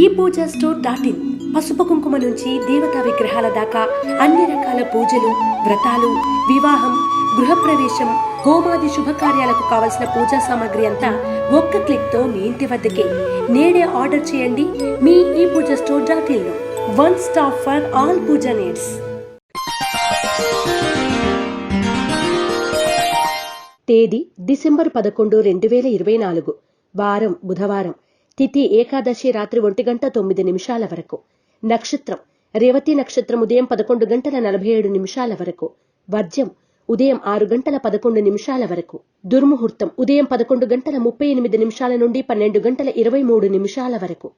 ఈ Pooja store dot in. పసుపు కుంకుమ నుంచి దేవతా విగ్రహాల దాకా అన్ని రకాల పూజలు వ్రతాలు వివాహం గృహప్రవేశం హోమాది శుభకార్యాలకు కావలసిన పూజా సామాగ్రి అంతా ఒక్క క్లిక్తో మీ ఇంటి వద్దకే. నేడే ఆర్డర్ చేయండి మీ ఈ Pooja store dot in one stop for all Pooja needs. తేదీ డిసెంబర్ పదకొండు రెండు వేల ఇరవై నాలుగు. వారం బుధవారం. తిథి ఏకాదశి రాత్రి ఒంటి గంట తొమ్మిది నిమిషాల వరకు. నక్షత్రం రేవతి నక్షత్రం ఉదయం పదకొండు గంటల నలభై ఏడు నిమిషాల వరకు. వర్జ్యం ఉదయం ఆరు గంటల పదకొండు నిమిషాల వరకు. దుర్ముహూర్తం ఉదయం పదకొండు గంటల ముప్పై ఎనిమిది నిమిషాల నుండి పన్నెండు గంటల ఇరవై మూడు నిమిషాల వరకు.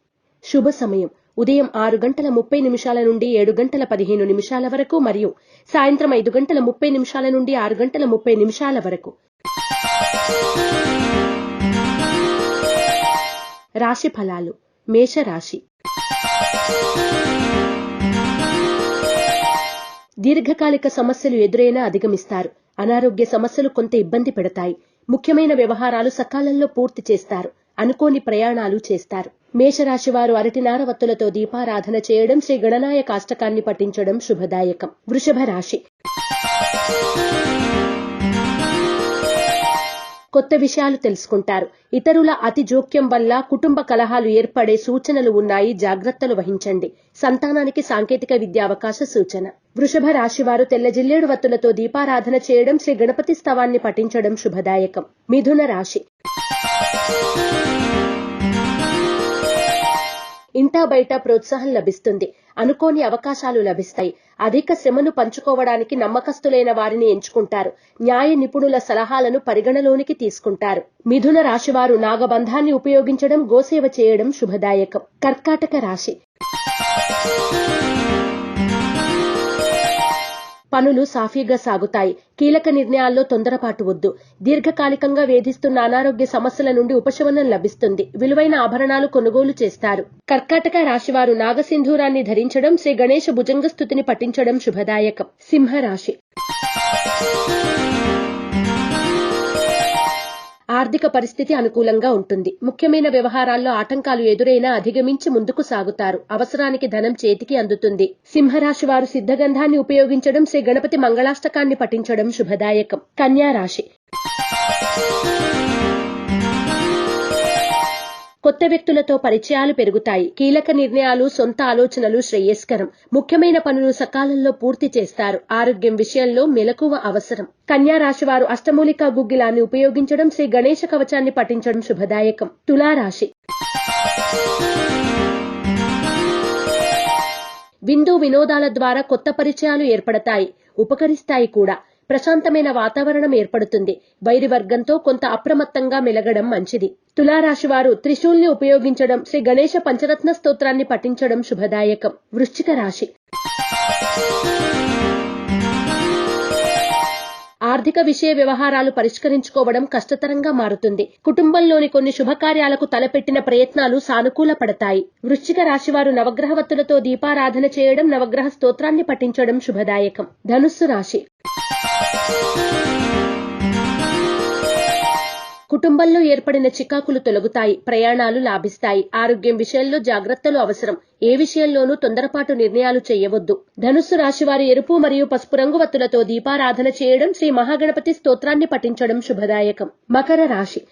శుభ సమయం ఉదయం ఆరు గంటల ముప్పై నిమిషాల నుండి ఏడు గంటల పదిహేను నిమిషాల వరకు మరియు సాయంత్రం ఐదు గంటల ముప్పై నిమిషాల నుండి ఆరు గంటల ముప్పై నిమిషాల వరకు. రాశి ఫలాలు. మేషరాశి. దీర్ఘకాలిక సమస్యలు ఎదురైనా అధిగమిస్తారు. అనారోగ్య సమస్యలు కొంత ఇబ్బంది పెడతాయి. ముఖ్యమైన వ్యవహారాలు సకాలంలో పూర్తి చేస్తారు. అనుకోని ప్రయాణాలు చేస్తారు. మేషరాశి వారు అరటినార వత్తులతో దీపారాధన చేయడం శ్రీ గణనాయ కాష్టకాన్ని పఠించడం శుభదాయకం. వృషభ రాశి. కొత్త విషయాలు తెలుసుకుంటారు. ఇతరుల అతి జోక్యం వల్ల కుటుంబ కలహాలు ఏర్పడే సూచనలు ఉన్నాయి. జాగ్రత్తలు వహించండి. సంతానానికి సాంకేతిక విద్య అవకాశ సూచన. వృషభ రాశి వారు తెల్ల జిల్లేడు వత్తులతో దీపారాధన చేయడం శ్రీ గణపతి స్తవాన్ని పఠించడం శుభదాయకం. మిథున రాశి. ఇంటా బయట ప్రోత్సాహం లభిస్తుంది. అనుకోని అవకాశాలు లభిస్తాయి. అధిక శ్రమను పంచుకోవడానికి నమ్మకస్తులైన వారిని ఎంచుకుంటారు. న్యాయ నిపుణుల సలహాలను పరిగణలోనికి తీసుకుంటారు. మిథున రాశివారు నాగబంధాన్ని ఉపయోగించడం గోసేవ చేయడం శుభదాయకం. కర్కాటక రాశి. పనులు సాఫీగా సాగుతాయి. కీలక నిర్ణయాల్లో తొందరపాటు వద్దు. దీర్ఘకాలికంగా వేధిస్తున్న అనారోగ్య సమస్యల నుండి ఉపశమనం లభిస్తుంది. విలువైన ఆభరణాలు కొనుగోలు చేస్తారు. కర్కాటక రాశివారు నాగసింధూరాన్ని ధరించడం శ్రీ గణేష భుజంగ స్థుతిని పఠించడం శుభదాయకం. సింహరాశి ఆర్థిక పరిస్థితి అనుకూలంగా ఉంటుంది. ముఖ్యమైన వ్యవహారాల్లో ఆటంకాలు ఎదురైనా అధిగమించి ముందుకు సాగుతారు. అవసరానికి ధనం చేతికి అందుతుంది. సింహరాశి వారు సిద్ధగంధాన్ని ఉపయోగించడం శ్రీ గణపతి మంగళాష్టకాన్ని పఠించడం శుభదాయకం. కన్యా రాశి కొత్త వ్యక్తులతో పరిచయాలు పెరుగుతాయి. కీలక నిర్ణయాలు సొంత ఆలోచనలు శ్రేయస్కరం. ముఖ్యమైన పనులు సకాలంలో పూర్తి చేస్తారు. ఆరోగ్యం విషయంలో మెలకువ అవసరం. కన్యా రాశి వారు అష్టమూలికా గుగ్గిలాన్ని ఉపయోగించడం శ్రీ గణేశ కవచాన్ని పఠించడం శుభదాయకం. తులారాశి. విందు వినోదాల ద్వారా కొత్త పరిచయాలు ఏర్పడతాయి. ఉపకరిస్తాయి కూడా. ప్రశాంతమైన వాతావరణం ఏర్పడుతుంది. వైరి వర్గంతో కొంత అప్రమత్తంగా మెలగడం మంచిది. తులారాశి వారు త్రిశూల్ని ఉపయోగించడం శ్రీ గణేశ పంచరత్న స్తోత్రాన్ని పఠించడం శుభదాయకం. వృశ్చిక రాశి. ఆర్థిక విషయ వ్యవహారాలు పరిష్కరించుకోవడం కష్టతరంగా మారుతుంది. కుటుంబంలోని కొన్ని శుభకార్యాలకు తలపెట్టిన ప్రయత్నాలు సానుకూల పడతాయి. వృశ్చిక రాశివారు నవగ్రహవత్తులతో దీపారాధన చేయడం నవగ్రహ స్తోత్రాన్ని పఠించడం శుభదాయకం. ధనుస్సు రాశి. కుటుంబంలో ఏర్పడిన చికాకులు తొలగుతాయి ప్రయాణాలు లాభిస్తాయి. ఆరోగ్యం విషయంలో జాగ్రత్తలు అవసరం. ఏ విషయంలోనూ తొందరపాటు నిర్ణయాలు చేయవద్దు. ధనుస్సు రాశివారి ఎరుపు మరియు పసుపు రంగు వత్తులతో దీపారాధన చేయడం శ్రీ మహాగణపతి స్తోత్రాన్ని పఠించడం శుభదాయకం. మకర రాశి.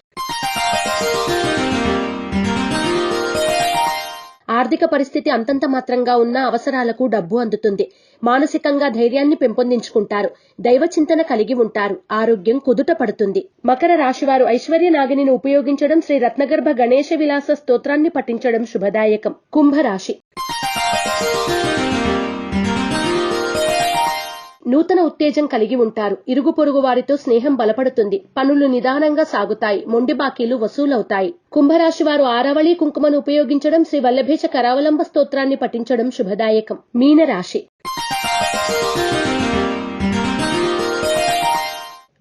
ఆర్థిక పరిస్థితి అంతంత మాత్రంగా ఉన్న అవసరాలకు డబ్బు అందుతుంది. మానసికంగా ధైర్యాన్ని పెంపొందించుకుంటారు. దైవ చింతన కలిగి ఉంటారు. ఆరోగ్యం కుదుట పడుతుంది. మకర రాశివారు ఐశ్వర్య నాగిని ఉపయోగించడం శ్రీ రత్నగర్భ గణేశ విలాస స్తోత్రాన్ని పఠించడం శుభదాయకం. కుంభరాశి. నూతన ఉత్తేజం కలిగి ఉంటారు. ఇరుగు పొరుగు వారితో స్నేహం బలపడుతుంది. పనులు నిదానంగా సాగుతాయి. మొండి బాకీలు వసూలవుతాయి. కుంభరాశి వారు ఆరవళి కుంకుమను ఉపయోగించడం శ్రీ వల్లభేష కరావలంబ స్తోత్రాన్ని పఠించడం శుభదాయకం. మీనరాశి.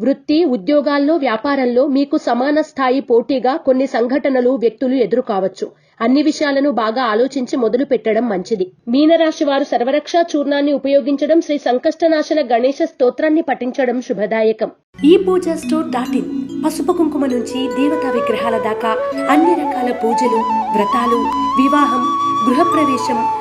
వృత్తి ఉద్యోగాల్లో వ్యాపారంలో మీకు సమాన స్థాయి పోటీగా కొన్ని సంఘటనలు వ్యక్తులు ఎదురు కావచ్చు అన్ని విషయాలను బాగా ఆలోచించి మొదలు పెట్టడం మంచిది. మీనరాశి వారు సర్వరక్ష చూర్ణాన్ని ఉపయోగించడం శ్రీ సంకష్టనాశన గణేశ స్తోత్రాన్ని పఠించడం శుభదాయకం. ఈ పూజా స్టోర్ డాట్ ఇన్ పసుపు కుంకుమ నుంచి దేవతా విగ్రహాల దాకా అన్ని రకాల పూజలు వ్రతాలు వివాహం గృహప్రవేశం